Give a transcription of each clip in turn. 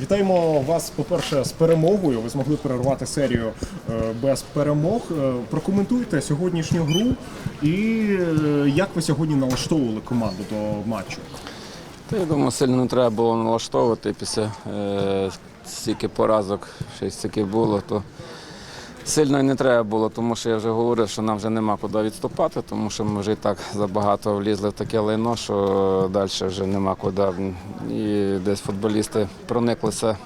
Вітаємо вас, по-перше, з перемогою. Ви змогли перервати серію е, без перемог. Е, Прокоментуйте сьогоднішню гру і е, як ви сьогодні налаштовували команду до матчу. Та я думаю, сильно не треба було налаштовувати після е, стільки поразок, щось таке було, то сильно і не треба було, тому що я вже говорив, що нам вже нема куди відступати, тому що ми вже і так забагато влізли в таке лайно, що далі вже нема куди. І десь футболісти прониклися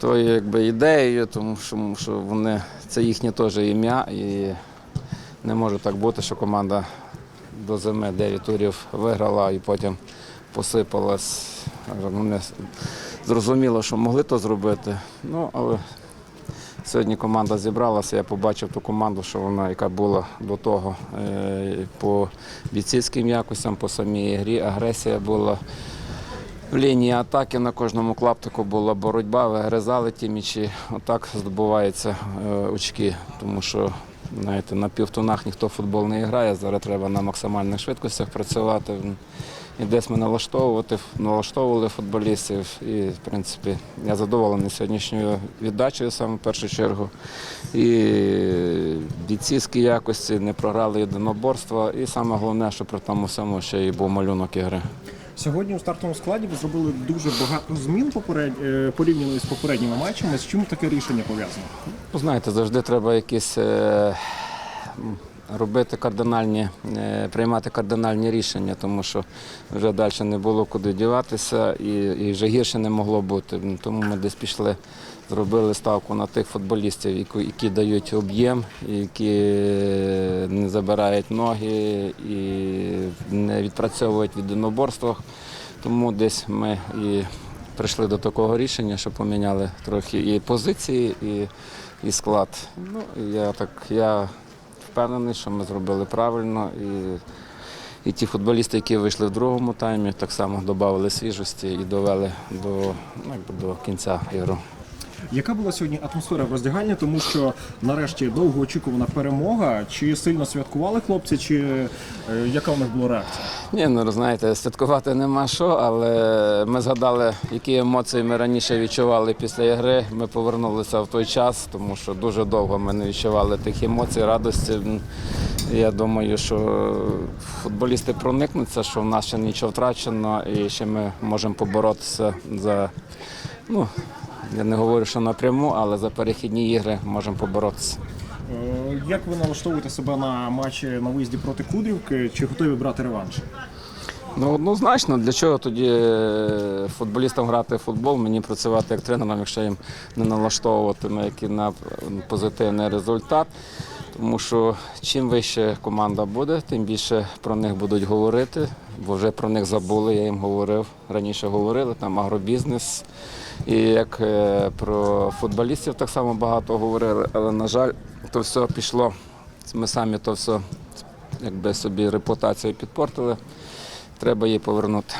тою якби, ідеєю, тому що, вони, це їхнє теж ім'я. І не може так бути, що команда до зими 9 турів виграла і потім посипалась. Вони зрозуміло, що могли то зробити. Ну, але сьогодні команда зібралася, я побачив ту команду, що вона, яка була до того е, по бійцівським якостям, по самій грі. Агресія була. В лінії атаки на кожному клаптику була боротьба, вигризали ті м'ячі. Отак здобуваються е, очки, тому що знаєте, на півтонах ніхто в футбол не грає. Зараз треба на максимальних швидкостях працювати. І десь ми налаштовувати, налаштовували футболістів. І, в принципі, я задоволений сьогоднішньою віддачею саме в першу чергу. І бійцівські якості не програли єдиноборства. І саме головне, що при тому всьому ще й був малюнок ігри. Сьогодні у стартовому складі ви зробили дуже багато змін поперед... е, порівняно з попередніми матчами. З чим таке рішення пов'язано? Ну, знаєте, завжди треба якісь е, робити кардинальні, е, приймати кардинальні рішення, тому що вже далі не було куди діватися і, і вже гірше не могло бути. Тому ми десь пішли, зробили ставку на тих футболістів, які, які дають об'єм, які не забирають ноги і не відпрацьовують в єдиноборствах. Тому десь ми і прийшли до такого рішення, що поміняли трохи і позиції, і, і склад. Ну, я так я впевнений, що ми зробили правильно. І, і ті футболісти, які вийшли в другому таймі, так само додали свіжості і довели до, ну, до кінця ігру. Яка була сьогодні атмосфера в роздягальні, тому що нарешті довгоочікувана перемога. Чи сильно святкували хлопці, чи е, яка у них була реакція? Ні, ну знаєте, святкувати нема що, але ми згадали, які емоції ми раніше відчували після ігри. Ми повернулися в той час, тому що дуже довго ми не відчували тих емоцій, радості. Я думаю, що футболісти проникнуться, що в нас ще нічого втрачено, і ще ми можемо поборотися за. Ну, я не говорю, що напряму, але за перехідні ігри можемо поборотися. Е, Як ви налаштовуєте себе на матчі на виїзді проти Кудрівки? Чи готові брати реванш? Ну, однозначно, для чого тоді е, футболістам грати в футбол, мені працювати як тренером, якщо їм не налаштовувати на на позитивний результат. Тому що чим вище команда буде, тим більше про них будуть говорити, бо вже про них забули, я їм говорив. Раніше говорили, там агробізнес. І як е, про футболістів так само багато говорили, але, на жаль, то все пішло. Ми самі то все якби собі репутацію підпортили. Треба її повернути.